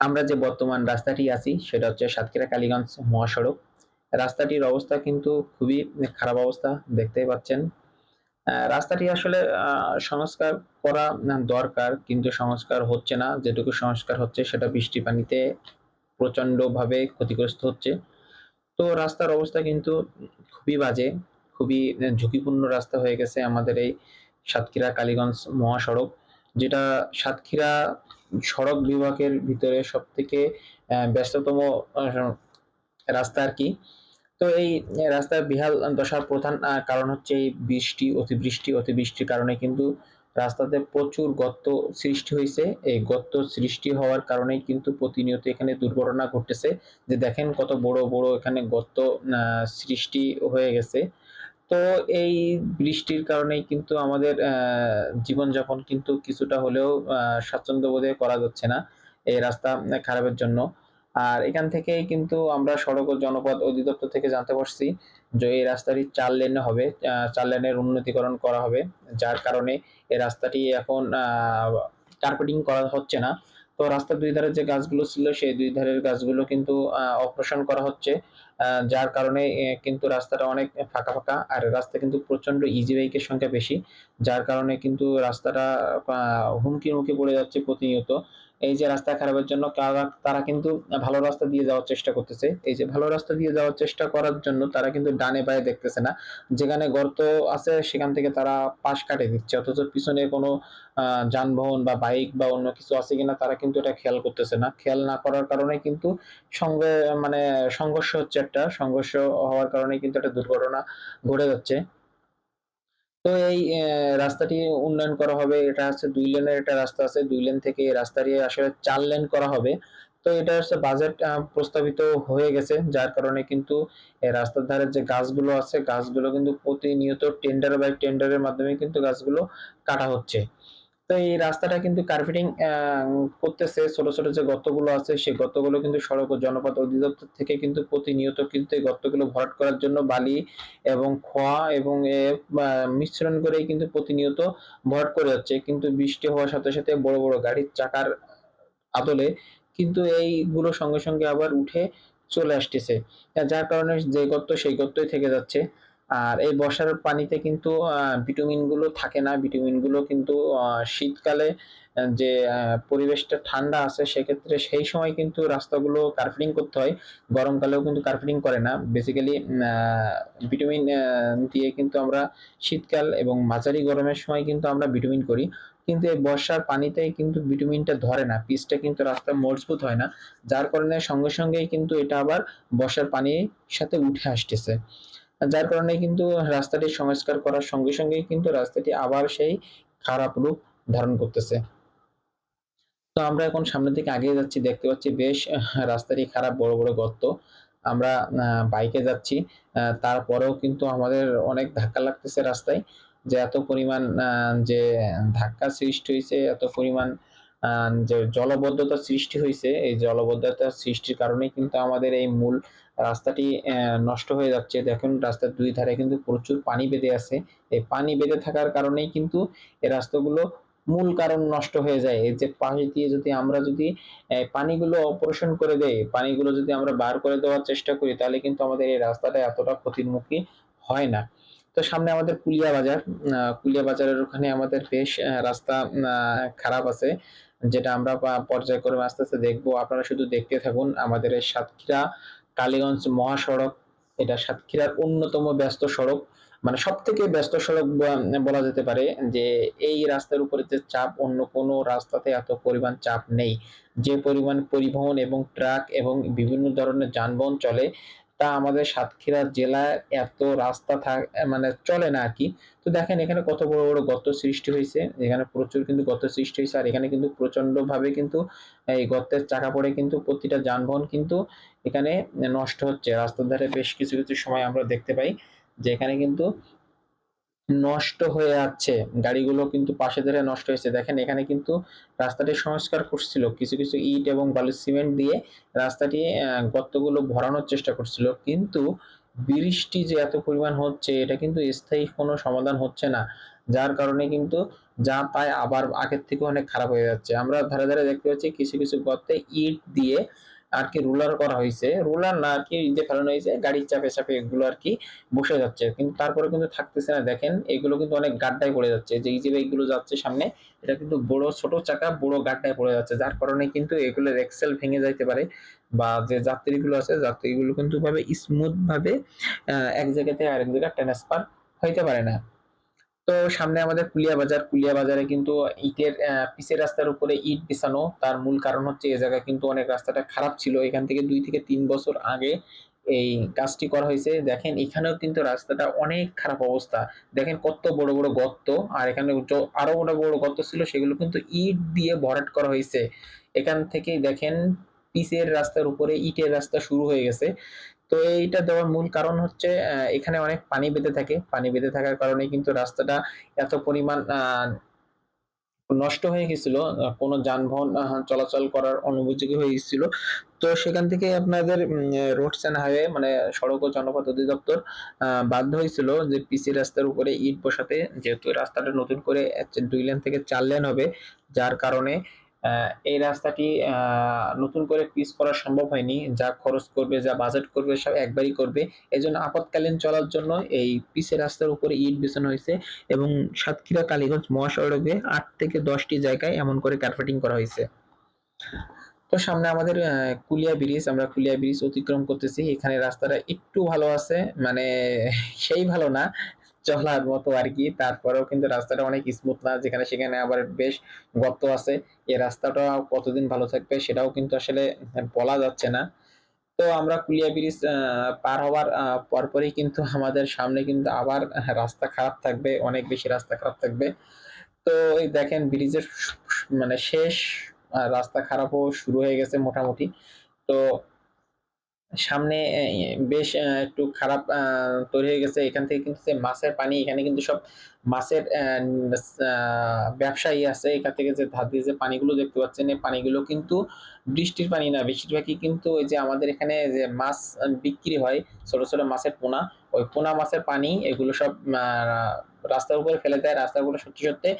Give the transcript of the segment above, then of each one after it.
আমরা যে বর্তমান রাস্তাটি আছি, সেটা হচ্ছে সাতক্ষীরা কালীগঞ্জ মহাসড়ক। রাস্তাটির অবস্থা কিন্তু খুবই খারাপ অবস্থা, দেখতেই পাচ্ছেন। রাস্তাটি আসলে সংস্কার করা দরকার, কিন্তু সংস্কার হচ্ছে না। যেটুকু সংস্কার হচ্ছে, সেটা বৃষ্টি পানিতে প্রচণ্ড ভাবে ক্ষতিগ্রস্ত হচ্ছে। তো রাস্তার অবস্থা কিন্তু খুবই বাজে, খুবই ঝুঁকিপূর্ণ রাস্তা হয়ে গেছে আমাদের এই সাতক্ষীরা কালীগঞ্জ মহাসড়ক, যেটা সাতক্ষীরা সড়ক বিভাগের ভিতরে সব থেকে ব্যস্ততম রাস্তা আর কি। তো এই রাস্তার বিহাল দশার প্রধান কারণ হচ্ছে এই বৃষ্টি, অতিবৃষ্টি, অতিবৃষ্টির কারণে কিন্তু রাস্তাতে প্রচুর গর্ত সৃষ্টি হয়েছে। এই গর্ত সৃষ্টি হওয়ার কারণেই কিন্তু প্রতিনিয়ত এখানে দুর্ঘটনা ঘটতেছে। যে দেখেন কত বড় বড় এখানে গর্ত সৃষ্টি হয়ে গেছে। তো এই বৃষ্টির কারণেই কিন্তু আমাদের জীবনযাপন কিন্তু কিছুটা হলেও স্বাচ্ছন্দ্য বোধে করা যাচ্ছে না এই রাস্তা খারাপের জন্য। আর এখান থেকেই কিন্তু আমরা সড়ক ও জনপথ অধিদপ্তর থেকে জানতে পারছি যে এই রাস্তাটি চার লেনে হবে চার লেনের উন্নতিকরণ করা হবে। যার কারণে এই রাস্তাটি এখন কার্পেটিং করা হচ্ছে না। তো রাস্তার দুই ধারে যে গাছগুলো ছিল, সেই দুই ধারের গাছগুলো কিন্তু অপারেশন করা হচ্ছে। যার কারণে কিন্তু রাস্তাটা অনেক ফাঁকা ফাঁকা, আর রাস্তা কিন্তু প্রচণ্ড ইজি বাইকের সংখ্যা বেশি, যার কারণে কিন্তু রাস্তাটা হুমকির মুখে পড়ে যাচ্ছে প্রতিনিয়ত। এই যে রাস্তা খারাপের জন্য তারা কিন্তু ভালো রাস্তা দিয়ে যাওয়ার চেষ্টা করতেছে। এই যে ভালো রাস্তা দিয়ে যাওয়ার চেষ্টা করার জন্য তারা কিন্তু ডানে বায়ে দেখতেছে না। যেখানে গর্ত আছে সেখান থেকে তারা পাশ কাটে দিচ্ছে। অথচ পিছনে কোনো যানবাহন বা বাইক বা অন্য কিছু আছে কিনা তারা কিন্তু এটা খেয়াল করতেছে না। খেয়াল না করার কারণে কিন্তু সঙ্গে মানে সংঘর্ষ হচ্ছে একটা। সংঘর্ষ হওয়ার কারণে কিন্তু একটা দুর্ঘটনা ঘটে যাচ্ছে। তো এই রাস্তাটি উন্নয়ন করা হবে। এটা হচ্ছে দুই লেনের একটা রাস্তা আছে। দুই লেন থেকে এই রাস্তাটি আসলে চার লেন করা হবে। তো এটা হচ্ছে বাজেট প্রস্তাবিত হয়ে গেছে, যার কারণে কিন্তু রাস্তার ধারে যে গাছগুলো আছে, গাছগুলো কিন্তু প্রতিনিয়ত টেন্ডার বাই টেন্ডারের মাধ্যমে কিন্তু গাছগুলো কাটা হচ্ছে। তো এই রাস্তাটা কিন্তু কার্পেটিং করতেছে। ছোট ছোট যে গর্তগুলো আছে, সেই গর্তগুলো কিন্তু সড়ক ও জনপথ অধিদপ্তর থেকে কিন্তু প্রতিনিয়ত কিন্তু এই গর্তগুলো ভরাট করার জন্য বালি এবং খোয়া এবং মিশ্রণ করেই কিন্তু প্রতিনিয়ত ভরাট করে যাচ্ছে। কিন্তু বৃষ্টি হওয়ার সাথে সাথে বড় বড় গাড়ির চাকার আদলে কিন্তু এইগুলো সঙ্গে সঙ্গে আবার উঠে চলে আসতেছে। যার কারণে যে গর্ত সেই গর্তই থেকে যাচ্ছে। আর এই বর্ষার পানিতে কিন্তু আহ, ভিটামিনগুলো থাকে না। ভিটামিনগুলো কিন্তু শীতকালে যে পরিবেশটা ঠান্ডা আছে সেক্ষেত্রে সেই সময় কিন্তু রাস্তাগুলো কার্পেটিং করতে হয়। গরমকালেও কিন্তু কার্পেটিং করে না। বেসিক্যালি ভিটামিন দিয়ে কিন্তু আমরা শীতকাল এবং মাঝারি গরমের সময় কিন্তু আমরা ভিটামিন করি। কিন্তু এই বর্ষার পানিতে কিন্তু ভিটামিনটা ধরে না। পিচটা কিন্তু রাস্তা মজবুত হয় না। যার কারণে সঙ্গে সঙ্গেই কিন্তু এটা আবার বর্ষার পানির সাথে উঠে আসতেছে। যার কারণে কিন্তু রাস্তাটি সংস্কার করার সঙ্গে সঙ্গেই কিন্তু রাস্তাটি আবার সেই খারাপ রূপ ধারণ করতেছে। তো আমরা এখন সামনের দিকে আগিয়ে যাচ্ছি, দেখতে পাচ্ছি বেশ রাস্তাটি খারাপ, বড় বড় গর্ত। আমরা বাইকে যাচ্ছি তারপরেও কিন্তু আমাদের অনেক ধাক্কা লাগতেছে রাস্তায়। যে এত পরিমাণ যে ধাক্কা সৃষ্টি হয়েছে, এত পরিমাণ যে জলবদ্ধতা সৃষ্টি হয়েছে, এই জলবদ্ধতা সৃষ্টির কারণে কিন্তু আমাদের এই মূল রাস্তাটি নষ্ট হয়ে যাচ্ছে। দেখুন, রাস্তার দুই ধারে কিন্তু প্রচুর পানি বেঁধে আছে। এই পানি বেঁধে থাকার কারণেই কিন্তু এই রাস্তাগুলো মূল কারণ নষ্ট হয়ে যায়। এই যে পানি দিয়ে যদি আমরা যদি পানিগুলো অপারেশন করে দেই, পানিগুলো যদি আমরা বার করে দেওয়ার চেষ্টা করি, তাহলে কিন্তু আমাদের এই রাস্তাটা এতটা ক্ষতির মুখী হয় না। তো সামনে আমাদের কুলিয়া বাজার কুলিয়া বাজারের ওখানে আমাদের বেশ রাস্তা খারাপ আছে। যেটা আমরা পর্যায়ক্রমে আস্তে আস্তে দেখব। আপনারা শুধু দেখতে থাকুন আমাদের এই সাতক্ষীরা কালীগঞ্জ মহাসড়ক। এটা সাতক্ষীরার অন্যতম ব্যস্ত সড়ক। মানে সব থেকে ব্যস্ত সড়ক বলা যেতে পারে যে এই রাস্তার উপরে যে চাপ, অন্য কোনো রাস্তাতে এত পরিমাণ চাপ নেই। যে পরিমাণ পরিবহন এবং ট্রাক এবং বিভিন্ন ধরনের যানবাহন চলে তা আমাদের সাতক্ষীরা জেলায় এত রাস্তা থাক মানে চলে না আর কি। তো দেখেন এখানে কত বড় বড় গর্ত সৃষ্টি হয়েছে। এখানে প্রচুর কিন্তু গর্ত সৃষ্টি হয়েছে। আর এখানে কিন্তু প্রচণ্ড ভাবে কিন্তু এই গর্তের চাকা পড়ে কিন্তু প্রতিটা যানবাহন কিন্তু এখানে নষ্ট হচ্ছে। রাস্তার ধারে বেশ কিছু কিছু সময় আমরা দেখতে পাই যে এখানে কিন্তু নষ্ট হয়ে যাচ্ছে গাড়িগুলো কিন্তু পাশে ধরে নষ্ট হয়েছে। দেখেন, এখানে কিন্তু রাস্তাটি সংস্কার করছিল। কিছু কিছু ইট এবং বালু সিমেন্ট দিয়ে রাস্তাটি গর্তগুলো ভরানোর চেষ্টা করছিল। কিন্তু বৃষ্টি যে এত পরিমাণ হচ্ছে, এটা কিন্তু স্থায়ী কোনো সমাধান হচ্ছে না। যার কারণে কিন্তু যা পায় আবার আগের থেকে অনেক খারাপ হয়ে যাচ্ছে। আমরা ধারে ধারে দেখতে পাচ্ছি কিছু কিছু গর্তে ইট দিয়ে আর কি রুলার করা হয়েছে। রুলার না আর কি যে ফেলানো হয়েছে, গাড়ির চাপে চাপে এগুলো আর কি বসে যাচ্ছে। কিন্তু তারপরে কিন্তু থাকতেছে না, দেখেন। এগুলো কিন্তু অনেক গাড্ডায় পড়ে যাচ্ছে। যে যে এগুলো যাচ্ছে সামনে, এটা কিন্তু বড়, ছোট চাকা, বড় গাড্ডায় পড়ে যাচ্ছে। যার কারণে কিন্তু এগুলোর এক্সেল ভেঙে যাইতে পারে বা যে যাত্রীগুলো আছে, যাত্রীগুলো কিন্তু ভাবে স্মুথ ভাবে এক জায়গা থেকে আরেক জায়গায় ট্রান্সফার হইতে পারে না। তো সামনে আমাদের কুলিয়া বাজার। কুলিয়া বাজারে কিন্তু ইটের পিসের রাস্তার উপরে ইট বিছানো। তার মূল কারণ হচ্ছে এ জায়গা কিন্তু অনেক রাস্তাটা খারাপ ছিল। এখান থেকে দুই থেকে তিন বছর আগে এই কাজটি করা হয়েছে। দেখেন, এখানেও কিন্তু রাস্তাটা অনেক খারাপ অবস্থা। দেখেন কত বড় বড় গর্ত। আর এখানে আরও বড় বড় গর্ত ছিল, সেগুলো কিন্তু ইট দিয়ে ভরাট করা হয়েছে। এখান থেকেই দেখেন পিচের রাস্তার উপরে ইটের রাস্তা শুরু হয়ে গেছে। তো এইটা দেওয়ার মূল কারণ হচ্ছে এখানে অনেক পানি বেঁধে থাকে। পানি বেঁধে থাকার কারণে কিন্তু রাস্তাটা এত পরিমাণ নষ্ট হয়ে গেছিল কোনো যানবাহন চলাচল করার অনুপযোগী হয়ে গেছিল। তো সেখান থেকে আপনাদের রোডস অ্যান্ড হাইওয়ে মানে সড়ক ও জনপথ অধিদপ্তর বাধ্য হয়েছিল যে পিসি রাস্তার উপরে ইট বসাতে। যেহেতু রাস্তাটা নতুন করে দুই লেন থেকে চার লেন হবে, যার কারণে এই রাস্তাটি নতুন করে পিচ করা সম্ভব হয়নি। যা খরচ করবে, যা বাজেট করবে, সব একবারই করবে। এই জন্য আপৎকালীন চলার জন্য এই পিচের রাস্তার উপরে ইট বিছানো হয়েছে এবং সাতক্ষীরা, কালীগঞ্জ, মহাসড়কে আট থেকে দশটি জায়গায় এমন করে কার্পেটিং করা হয়েছে। তো সামনে আমাদের কুলিয়া ব্রিজ, আমরা কুলিয়া ব্রিজ অতিক্রম করতেছি। এখানে রাস্তাটা একটু ভালো আছে মানে সেই ভালো না চলার মতো আর কি তারপরেও কিন্তু রাস্তাটা অনেক স্মুথ না, যেখানে সেখানে আবার বেশ গর্ত আছে। এই রাস্তাটা কতদিন ভালো থাকবে সেটাও কিন্তু আসলে বলা যাচ্ছে না। তো আমরা কুলিয়া ব্রিজ পার হওয়ার পরপরই কিন্তু আমাদের সামনে কিন্তু আবার রাস্তা খারাপ থাকবে, অনেক বেশি রাস্তা খারাপ থাকবে। তো এই দেখেন ব্রিজের মানে শেষ রাস্তা খারাপও শুরু হয়ে গেছে মোটামুটি। তো সামনে বেশ একটু খারাপ তৈরি হয়ে গেছে। এখান থেকে কিন্তু মাছের পানি, এখানে কিন্তু সব মাছের ব্যবসায়ী আছে। এখান থেকে যে ধার দিয়ে যে পানিগুলো দেখতে পাচ্ছেন এই পানিগুলো কিন্তু বৃষ্টির পানি না। বেশিরভাগই কিন্তু ওই যে আমাদের এখানে যে মাছ বিক্রি হয়, ছোট ছোট মাছের পোনা, ওই পোনা মাছের পানি, এগুলো সব রাস্তার উপরে ফেলে দেয়। রাস্তাগুলো সত্যি সত্যি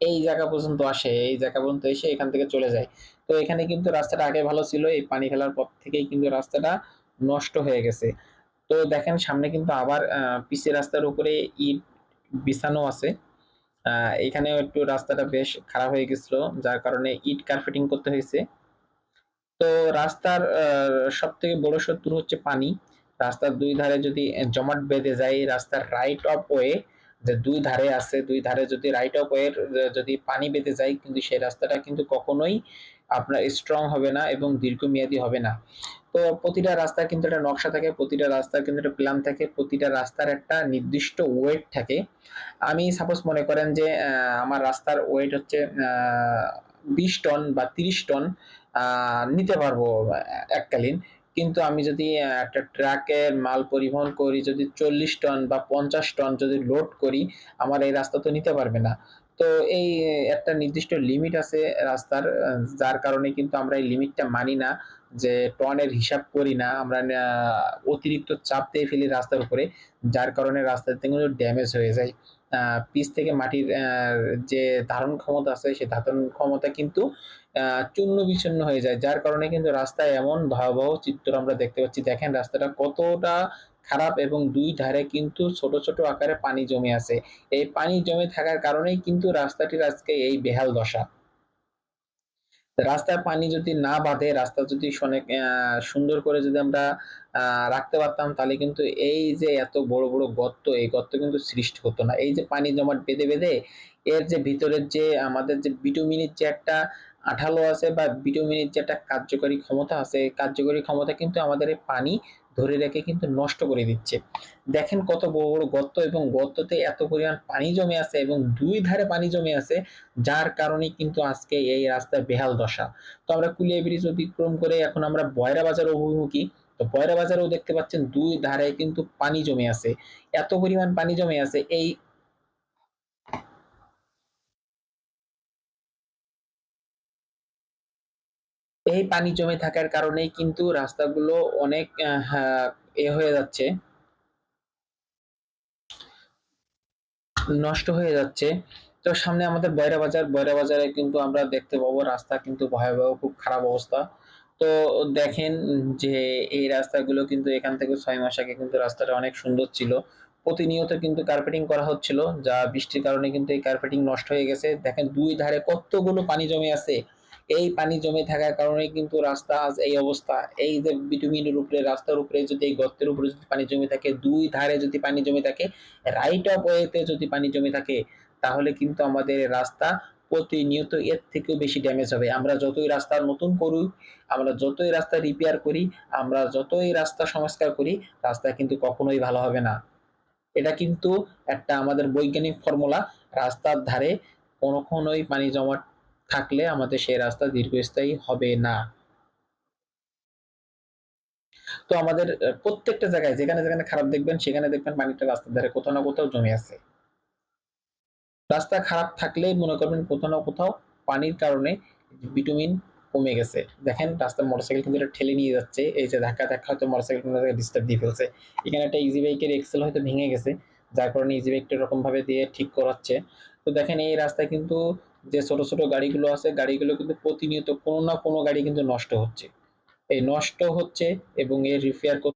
এই জায়গা পর্যন্ত আসে, এই জায়গা পর্যন্ত এসে এখান থেকে চলে যায়। তো এখানে কিন্তু রাস্তাটা আগে ভালো ছিল। এই পানি ফেলার পর থেকেই কিন্তু রাস্তাটা নষ্ট হয়ে গেছে। তো দেখেন, সামনে কিন্তু আবার পিসি রাস্তার উপরে ইট বিছানো আছে। এখানেও একটু রাস্তাটা বেশ খারাপ হয়ে গেছিল, যার কারণে ইট কার্পেটিং করতে হয়েছে। তো রাস্তার সব থেকে বড় শত্রু হচ্ছে পানি। রাস্তার দুই ধারে যদি জমাট বেঁধে যায়, রাস্তার রাইট অফ ওয়ে যে দুই ধারে আছে, দুই ধারে যদি রাইট অফ ওয়ে যদি পানি বেঁধে যায়, কিন্তু সেই রাস্তাটা কিন্তু কখনোই আপনার স্ট্রং হবে না এবং দীর্ঘমেয়াদী হবে না। তো প্রতিটা রাস্তার কিন্তু একটা নকশা থাকে, প্রতিটা রাস্তার কিন্তু একটা প্ল্যান থাকে, প্রতিটা রাস্তার একটা নির্দিষ্ট ওয়েট থাকে। আমি সাপোজ মনে করেন যে আমার রাস্তার ওয়েট হচ্ছে বিশ টন বা তিরিশ টন নিতে পারব এককালীন। কিন্তু আমি যদি একটা ট্রাকের মাল পরিবহন করি, যদি চল্লিশ টন বা পঞ্চাশ টন যদি লোড করি, আমার এই রাস্তা তো নিতে পারবে না। তো এই একটা নির্দিষ্ট লিমিট আছে রাস্তার যার কারণে কিন্তু আমরা এই লিমিটটা মানি না, যে টনের হিসাব করি না, আমরা অতিরিক্ত চাপ দিয়ে ফেলি রাস্তার উপরে, যার কারণে রাস্তাতে কিন্তু ড্যামেজ হয়ে যায়। পিস থেকে মাটির যে ধারণ ক্ষমতা আছে সেই ধারণ ক্ষমতা কিন্তু চূর্ণ বিচ্ছিন্ন হয়ে যায়। যার কারণে কিন্তু রাস্তায় এমন ভয়াবহ চিত্র আমরা দেখতে পাচ্ছি। দেখেন রাস্তাটা কতটা খারাপ এবং দুই ধারে কিন্তু ছোট ছোট আকারে পানি জমে আছে। এই পানি জমে থাকার কারণেই কিন্তু রাস্তাটির আজকে এই বেহাল দশা। রাস্তার পানি যদি না বাঁধে, রাস্তা যদি অনেক সুন্দর করে যদি আমরা রাখতে পারতাম, তাহলে কিন্তু এই যে এত বড় বড় গর্ত, এই গর্ত কিন্তু সৃষ্টি হতো না। এই যে পানি জমাট বেঁধে বেঁধে, এর যে ভিতরের যে আমাদের যে বিটুমিনের যে একটা আঠালো আছে বা বিটুমিনের যে একটা কার্যকরী ক্ষমতা আছে কার্যকরী ক্ষমতা কিন্তু আমাদের এই পানি ধরে রেখে কিন্তু নষ্ট করে দিচ্ছে। দেখেন কত বড় বড় গর্ত এবং গর্ততে এত পরিমাণ পানি জমে আছে এবং দুই ধারে পানি জমে আছে, যার কারণে কিন্তু আজকে এই রাস্তার বেহাল দশা। তো আমরা কুলিয়া ব্রিজ অতিক্রম করে এখন আমরা বয়রা বাজার অভিমুখী। তো বয়রা বাজারেও দেখতে পাচ্ছেন দুই ধারে কিন্তু পানি জমে আছে। এত পরিমাণ পানি জমে আছে, এই এই পানি জমে থাকার কারণেই কিন্তু রাস্তাগুলো অনেক এ হয়ে যাচ্ছে নষ্ট হয়ে যাচ্ছে। তো সামনে আমাদের বয়রা বাজার, বয়রা বাজারে কিন্তু আমরা দেখতে পাবো রাস্তা কিন্তু ভয়াবহ খুব খারাপ অবস্থা। তো দেখেন যে এই রাস্তাগুলো কিন্তু এখান থেকে ছয় মাস আগে কিন্তু রাস্তাটা অনেক সুন্দর ছিল। প্রতিনিয়ত কিন্তু কার্পেটিং করা হচ্ছিল। যা বৃষ্টির কারণে কিন্তু এই কার্পেটিং নষ্ট হয়ে গেছে। দেখেন দুই ধারে কতগুলো পানি জমে আছে। এই পানি জমে থাকার কারণে কিন্তু রাস্তা আজ এই অবস্থা। এই যে বিটুমিনের উপরে রাস্তার উপরে যদি এই গর্তের উপরে যদি পানি জমে থাকে, দুই ধারে যদি পানি জমে থাকে, রাইট অফ ওয়েতে যদি পানি জমে থাকে, তাহলে কিন্তু আমাদের রাস্তা প্রতিনিয়ত এর থেকেও বেশি ড্যামেজ হবে। আমরা যতই রাস্তা নতুন করুই, আমরা যতই রাস্তা রিপেয়ার করি, আমরা যতই রাস্তা সংস্কার করি, রাস্তা কিন্তু কখনোই ভালো হবে না। এটা কিন্তু একটা আমাদের বৈজ্ঞানিক ফর্মুলা। রাস্তার ধারে কখনোই পানি জমা থাকলে আমাদের সেই রাস্তা দীর্ঘস্থায়ী হবে না। তো আমাদের প্রত্যেকটা জায়গায় যেখানে, যেখানে খারাপ দেখবেন সেখানে দেখবেন পানিটা রাস্তার ধারে কোথাও না কোথাও জমে আছে। রাস্তা খারাপ থাকলেই মনে করবেন কোথাও না কোথাও পানির কারণে বিটুমিন কমে গেছে। দেখেন রাস্তায় মোটরসাইকেল কিন্তু এটা ঠেলে নিয়ে যাচ্ছে। এই যে ধাক্কা, ধাক্কা হয়তো মোটরসাইকেল কোনো জায়গায় ডিস্টার্ব দিয়ে ফেলছে। এখানে একটা ইজি বাইকের এক্সেল হয়তো ভেঙে গেছে। যার কারণে ইজি বাইকটা এরকমভাবে দিয়ে ঠিক করাচ্ছে। তো দেখেন এই রাস্তায় কিন্তু যে ছোট, ছোট গাড়িগুলো আছে, গাড়িগুলো কিন্তু প্রতিনিয়ত কোনো না কোনো গাড়ি কিন্তু নষ্ট হচ্ছে। এই নষ্ট হচ্ছে এবং এর রিপেয়ার